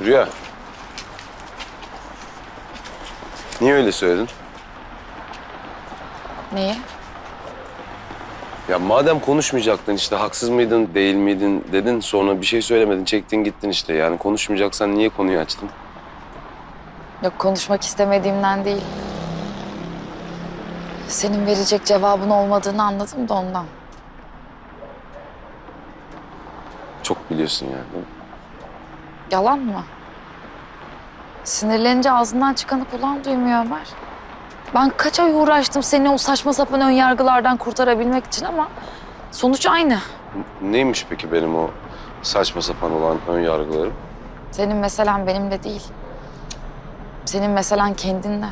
Rüya. Niye öyle söyledin? Neyi? Ya madem konuşmayacaktın işte haksız mıydın değil miydin dedin sonra bir şey söylemedin çektin gittin işte yani konuşmayacaksan niye konuyu açtın? Yok konuşmak istemediğimden değil. Senin verecek cevabın olmadığını anladım da ondan. Çok biliyorsun yani. Yalan mı? Sinirlenince ağzından çıkanı kulağın duymuyor Ömer. Ben kaç ay uğraştım seni o saçma sapan ön yargılardan kurtarabilmek için ama sonuç aynı. Neymiş peki benim o saçma sapan olan ön yargılarım? Senin meselen benimle değil. Senin meselen kendinle.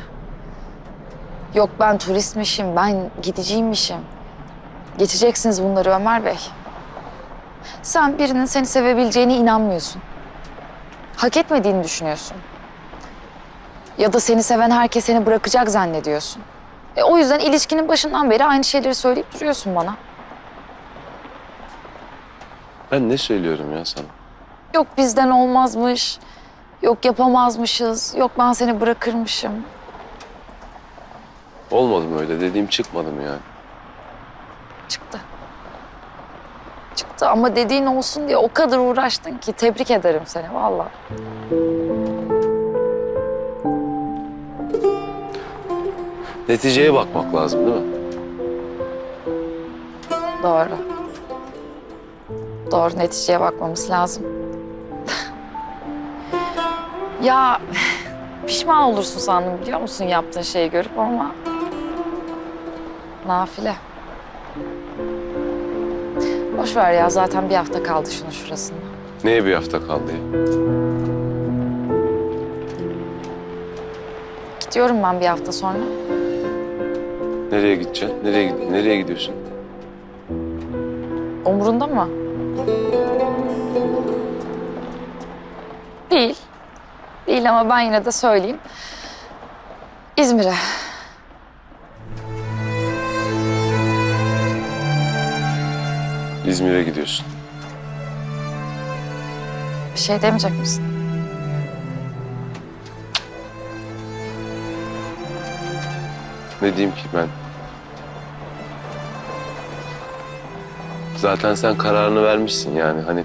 Yok ben turistmişim, ben gidiciymişim. Geçeceksiniz bunları Ömer Bey. Sen birinin seni sevebileceğine inanmıyorsun. Hak etmediğini düşünüyorsun. Ya da seni seven herkes seni bırakacak zannediyorsun. E, o yüzden ilişkinin başından beri aynı şeyleri söyleyip duruyorsun bana. Ben ne söylüyorum ya sana? Yok bizden olmazmış. Yok yapamazmışız. Yok ben seni bırakırmışım. Olmadı mı öyle dediğim çıkmadı mı yani? Çıktı. Çıktı ama dediğin olsun diye o kadar uğraştın ki tebrik ederim seni vallahi. Neticeye bakmak lazım değil mi? Doğru. Doğru neticeye bakmamız lazım. ya pişman olursun sandım biliyor musun yaptığın şeyi görüp ama nafile. Boş ver ya zaten bir hafta kaldı şunun şurasında. Neye bir hafta kaldı ya? Gidiyorum ben bir hafta sonra. Nereye gideceksin? Nereye, gid- nereye gidiyorsun? Umurunda mı? Değil. Değil ama ben yine de söyleyeyim. İzmir'e. İzmir'e gidiyorsun. Bir şey demeyecek misin? Ne diyeyim ki ben? Zaten sen kararını vermişsin yani hani...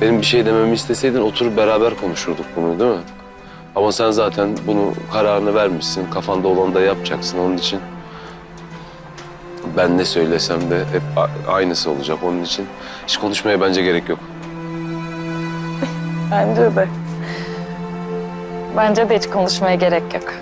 Benim bir şey dememi isteseydin oturup beraber konuşurduk bunu değil mi? Ama sen zaten bunu kararını vermişsin. Kafanda olanı da yapacaksın onun için. Ben ne söylesem de hep aynısı olacak onun için. Hiç konuşmaya bence gerek yok. Bence de. Bence de hiç konuşmaya gerek yok.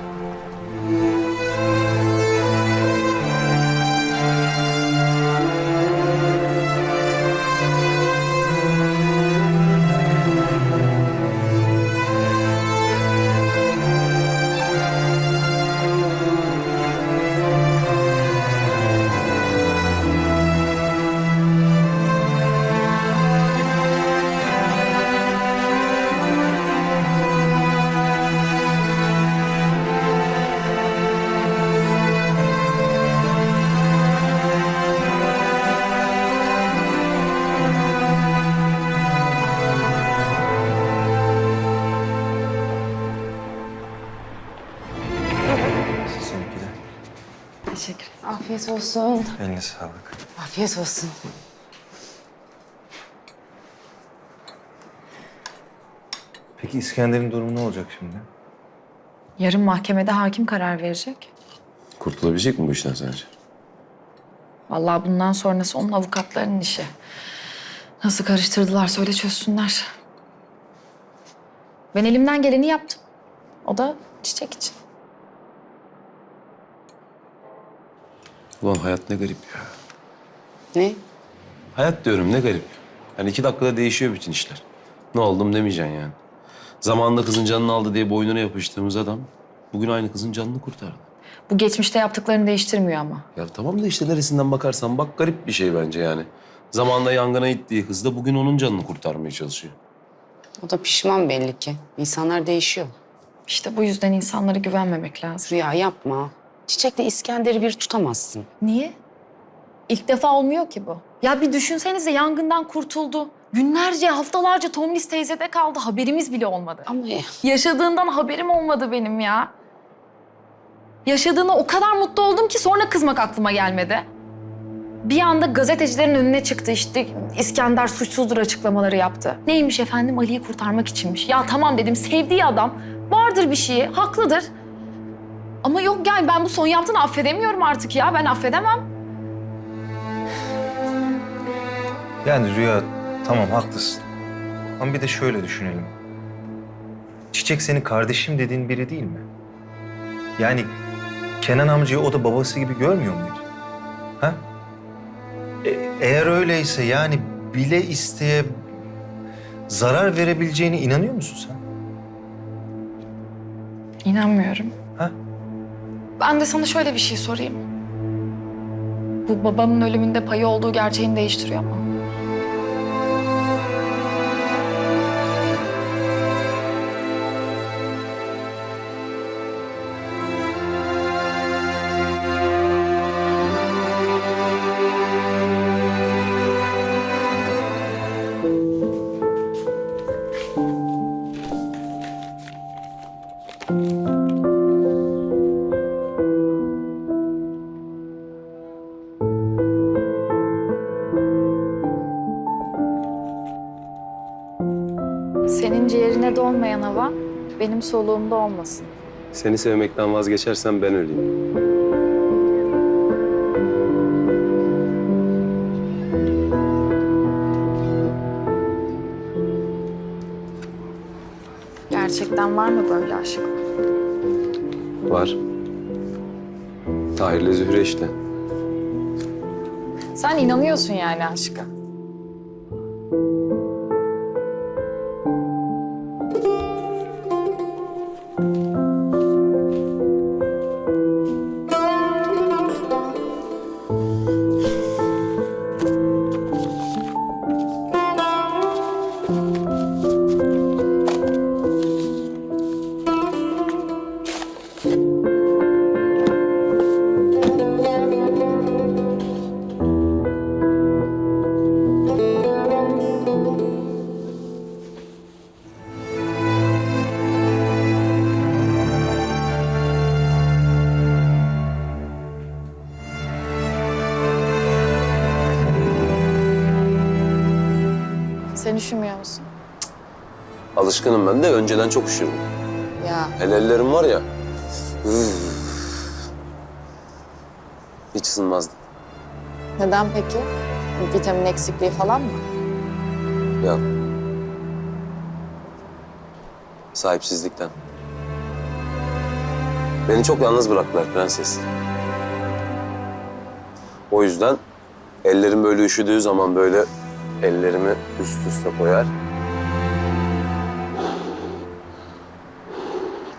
Afiyet olsun. Eline sağlık. Afiyet olsun. Peki İskender'in durumu ne olacak şimdi? Yarın mahkemede hakim karar verecek. Kurtulabilecek mi bu işten sence? Vallahi bundan sonrası onun avukatlarının işi. Nasıl karıştırdılar söyle çözsünler. Ben elimden geleni yaptım. O da çiçek için. Ulan hayat ne garip ya. Ne? Hayat diyorum ne garip. Yani iki dakikada değişiyor bütün işler. Ne oldum demeyeceksin yani. Zamanında kızın canını aldı diye boynuna yapıştığımız adam... ...bugün aynı kızın canını kurtardı. Bu geçmişte yaptıklarını değiştirmiyor ama. Ya tamam da işte neresinden bakarsan bak garip bir şey bence yani. Zamanında yangına ittiği kız da bugün onun canını kurtarmaya çalışıyor. O da pişman belli ki. İnsanlar değişiyor. İşte bu yüzden insanlara güvenmemek lazım. Rüya yapma. Çiçekle İskender'i bir tutamazsın. Niye? İlk defa olmuyor ki bu. Ya bir düşünsenize yangından kurtuldu. Günlerce, haftalarca Tomris teyzede kaldı. Haberimiz bile olmadı. Ama ya, Yaşadığından haberim olmadı benim ya. Yaşadığına o kadar mutlu oldum ki sonra kızmak aklıma gelmedi. Bir anda gazetecilerin önüne çıktı işte İskender suçsuzdur açıklamaları yaptı. Neymiş efendim Ali'yi kurtarmak içinmiş. Ya tamam dedim sevdiği adam vardır bir şeyi haklıdır. Ama yok yani ben bu son yaptığını affedemiyorum artık ya ben affedemem. Yani Rüya tamam haklısın. Ama bir de şöyle düşünelim. Çiçek senin kardeşim dediğin biri değil mi? Yani Kenan amcayı o da babası gibi görmüyor muydu? Ha? E- eğer öyleyse yani bile isteye zarar verebileceğine inanıyor musun sen? İnanmıyorum. Ha? Ben de sana şöyle bir şey sorayım. Bu babamın ölümünde payı olduğu gerçeğini değiştiriyor mu? Senin ciğerine dolmayan hava benim soluğumda olmasın. Seni sevmekten vazgeçersem ben öleyim. Gerçekten var mı böyle aşklar? Var. Tahir'le Zühre işte. Sen inanıyorsun yani aşka. Sen üşümüyor musun? Alışkınım ben de önceden çok üşürdüm. Ya El ellerim var ya. üf. Hiç ısınmazdım. neden peki? Vitamin eksikliği falan mı? Yok. Sahipsizlikten. Beni çok yalnız bıraktılar prenses. O yüzden ellerim böyle üşüdüğü zaman böyle ellerimi üst üste koyar.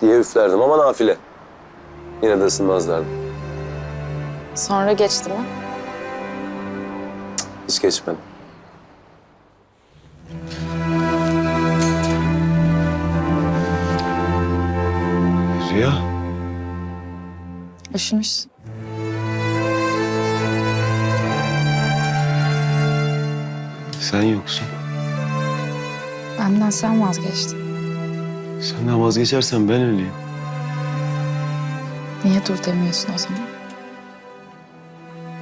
diye üflerdim ama nafile. Yine de ısınmazlardı. Sonra geçti mi? Hiç geçmedi. Rüya. Üşümüşsün. Yoksun. Benden sen vazgeçtin. Senden vazgeçersen ben öleyim. Niye dur demiyorsun o zaman?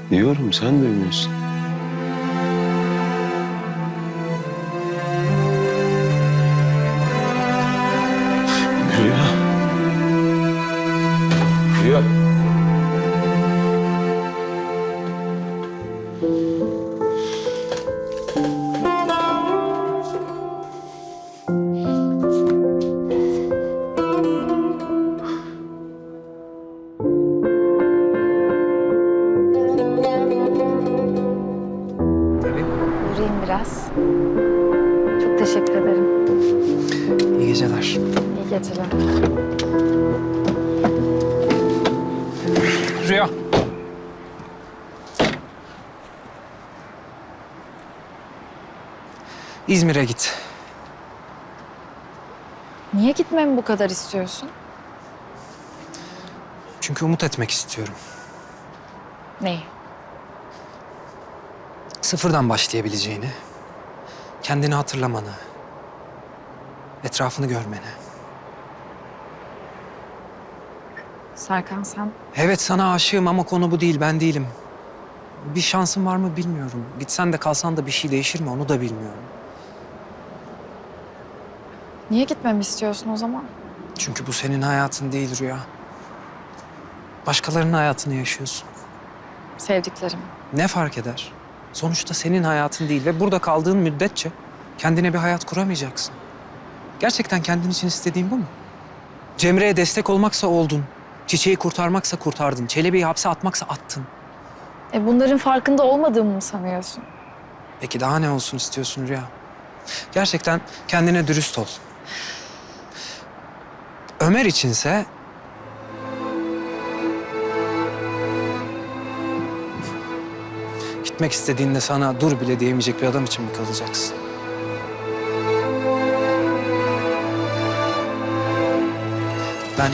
Diyorum sen duymuyorsun. İzmir'e git. Niye gitmemi bu kadar istiyorsun? Çünkü umut etmek istiyorum. Neyi? Sıfırdan başlayabileceğini, Kendini hatırlamanı. Etrafını görmeni. Serkan sen Evet sana aşığım ama konu bu değil, ben değilim. Bir şansın var mı bilmiyorum. Gitsen de kalsan da bir şey değişir mi onu da bilmiyorum. Niye gitmemi istiyorsun o zaman? Çünkü bu senin hayatın değil Rüya. Başkalarının hayatını yaşıyorsun. Sevdiklerim. Ne fark eder? Sonuçta senin hayatın değil ve burada kaldığın müddetçe kendine bir hayat kuramayacaksın. Gerçekten kendin için istediğin bu mu? Cemre'ye destek olmaksa oldun. Çiçeği kurtarmaksa kurtardın. Çelebi'yi hapse atmaksa attın. E bunların farkında olmadığımı mı sanıyorsun? Peki daha ne olsun istiyorsun Rüya? Gerçekten kendine dürüst ol. Ömer içinse... Gitmek istediğinde sana dur bile diyemeyecek bir adam için mi kalacaksın? Ben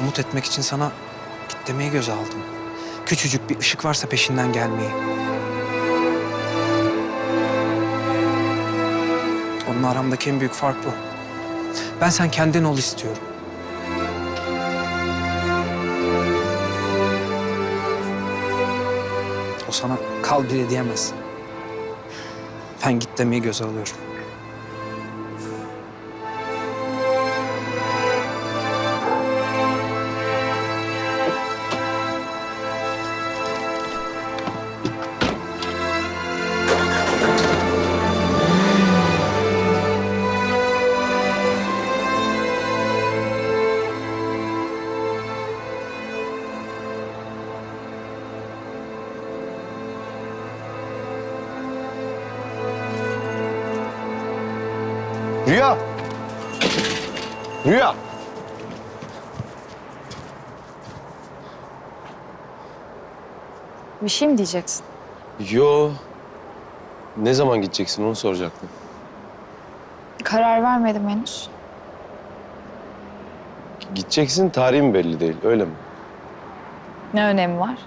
umut etmek için sana git demeyi göze aldım. Küçücük bir ışık varsa peşinden gelmeyi. Onun aramdaki en büyük fark bu. Ben sen kendin ol istiyorum. O sana kal bile diyemez. Ben git demeyi göze alıyorum. Rüya! Rüya! Bir şey mi diyeceksin? Yo. Ne zaman gideceksin onu soracaktım. Karar vermedim henüz. Gideceksin tarihin belli değil öyle mi? Ne önemi var?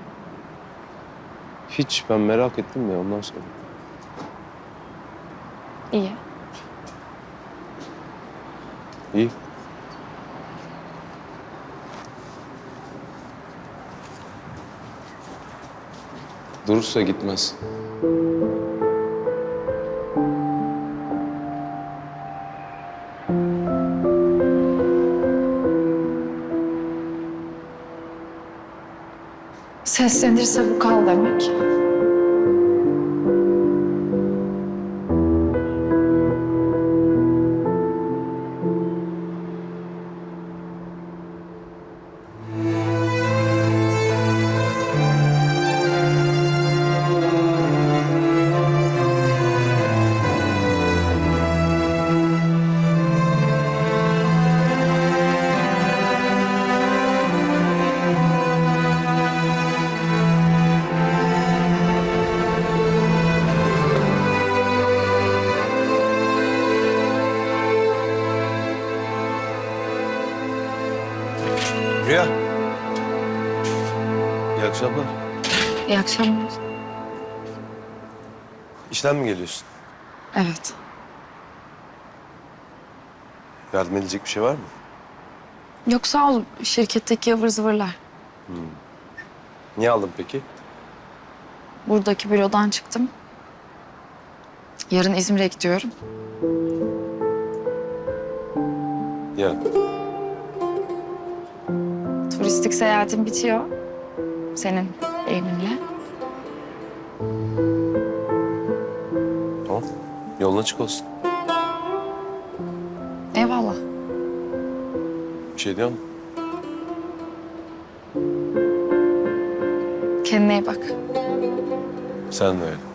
Hiç ben merak ettim ya ondan sonra. İyi. İyi. Durursa gitmez. Seslenirse bu kal demek. Akşamlar. İşten mi geliyorsun? Evet. Yardım edecek bir şey var mı? Yok sağ ol şirketteki ıvır zıvırlar. Niye aldın peki? Buradaki bürodan çıktım. Yarın İzmir'e gidiyorum. Yarın. Turistik seyahatim bitiyor. Senin Eylül'le. Yolun açık olsun. Eyvallah. Bir şey diyor musun? Kendine iyi bak. Sen de öyle.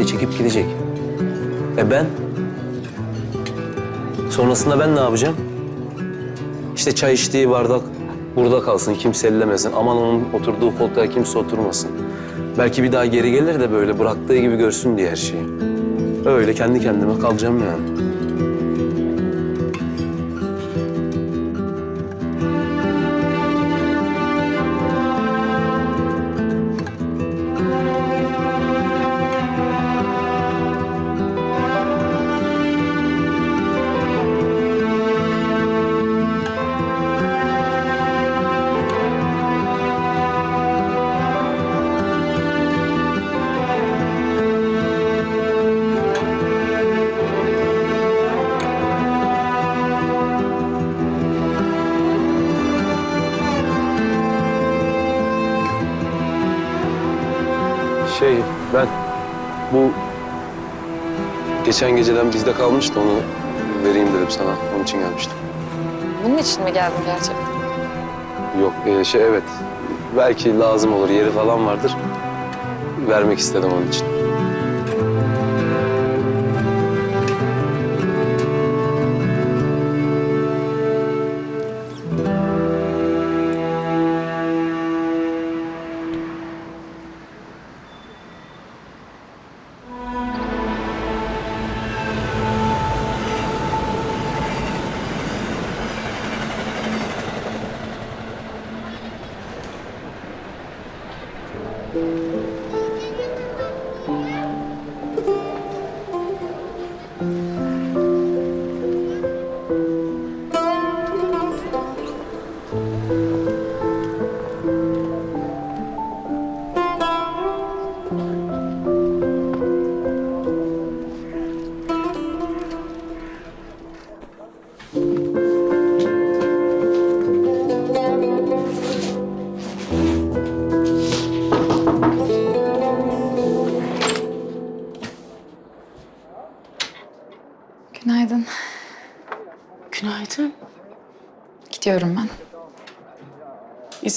De çekip gidecek. E ben? Sonrasında ben ne yapacağım? İşte çay içtiği bardak burada kalsın, kimse ellemesin. Aman onun oturduğu koltuğa kimse oturmasın. Belki bir daha geri gelir de böyle bıraktığı gibi görsün diye her şeyi. Öyle kendi kendime kalacağım yani. Geçen geceden bizde kalmıştı onu vereyim dedim sana. Onun için gelmiştim. Bunun için mi geldin gerçekten? Yok e, şey evet. Belki lazım olur yeri falan vardır. Vermek istedim onun için.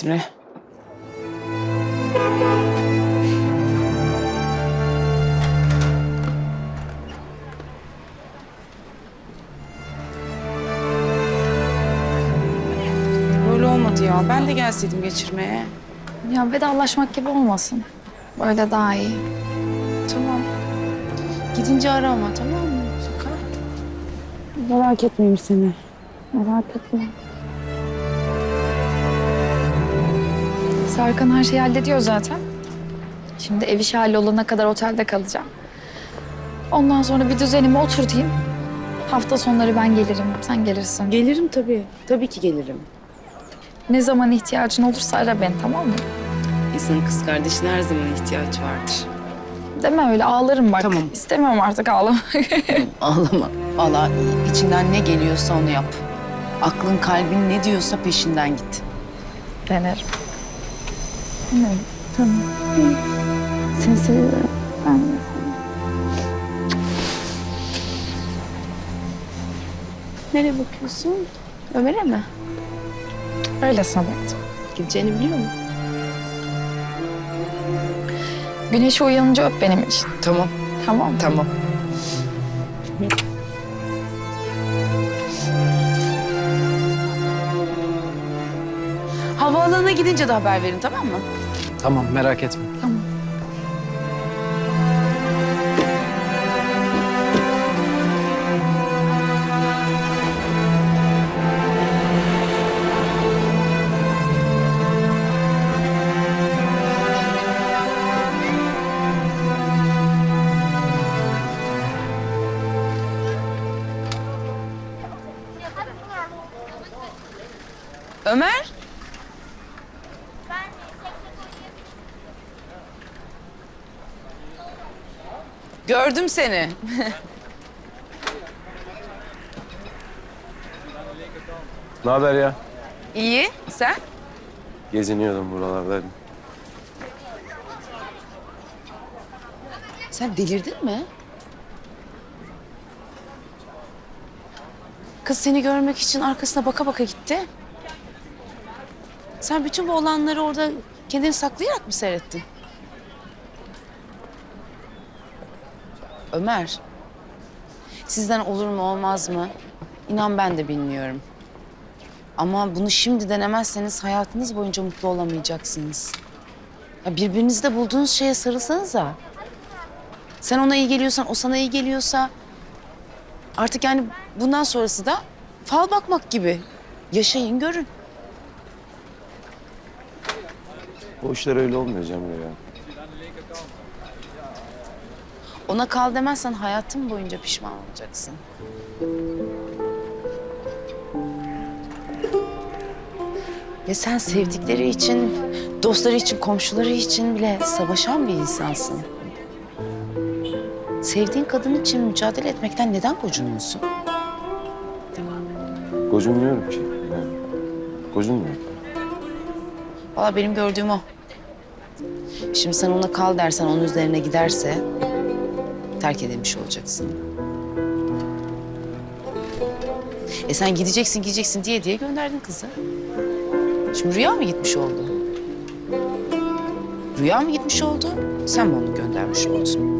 İzmir'e. Böyle olmadı ya. Ben de gelseydim geçirmeye. Ya vedalaşmak gibi olmasın. Böyle daha iyi. Tamam. Gidince ara ama tamam mı? Sakar. Merak etmeyeyim seni. Merak etme. Serkan her şeyi hallediyor zaten. Şimdi ev işi hallolana kadar otelde kalacağım. Ondan sonra bir düzenime oturtayım. Hafta sonları ben gelirim, sen gelirsin. Gelirim tabii. Tabii ki gelirim. Ne zaman ihtiyacın olursa ara beni tamam mı? İnsanın kız kardeşine her zaman ihtiyaç vardır. Deme öyle ağlarım bak. Tamam. İstemiyorum artık ağlamak. Ağlama. Valla içinden ne geliyorsa onu yap. Aklın kalbin ne diyorsa peşinden git. Denerim. Denerim. Tamam. Seni seviyorum. Ben de. Nereye bakıyorsun? Ömer'e mi? Öylesine baktım. Gideceğini biliyor mu? Güneşi uyanınca öp benim için. Tamam. Tamam? Tamam. Havaalanına gidince de haber verin tamam mı? Tamam merak etme. Tamam. Gördüm seni. Ne haber ya? İyi. Sen? Geziniyordum buralardaydım. Sen delirdin mi? Kız seni görmek için arkasına baka baka gitti. Sen bütün bu olanları orada kendini saklayarak mı seyrettin? Ömer, sizden olur mu olmaz mı? İnan ben de bilmiyorum. Ama bunu şimdi denemezseniz hayatınız boyunca mutlu olamayacaksınız. Ya birbirinizde bulduğunuz şeye sarılsanıza. Sen ona iyi geliyorsan, o sana iyi geliyorsa... Artık yani bundan sonrası da fal bakmak gibi. Yaşayın, görün. O işler öyle olmuyor Cemre ya. Ona kal demezsen hayatın boyunca pişman olacaksın. Ya sen sevdikleri için, dostları için, komşuları için bile savaşan bir insansın. Sevdiğin kadın için mücadele etmekten neden gocunuyorsun? Gocunmuyorum ki. Yani. Gocunmuyorum. Valla benim gördüğüm o. Şimdi sen ona kal dersen, onun üzerine giderse terk edilmiş olacaksın. E sen gideceksin, gideceksin diye diye gönderdin kızı. Şimdi Rüya mı gitmiş oldu? Rüya mı gitmiş oldu? Sen mi onu göndermiş oldun?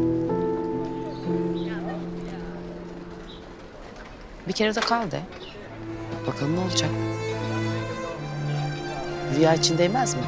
Bir kere de kal de. Bakalım ne olacak? Rüya için değmez mi?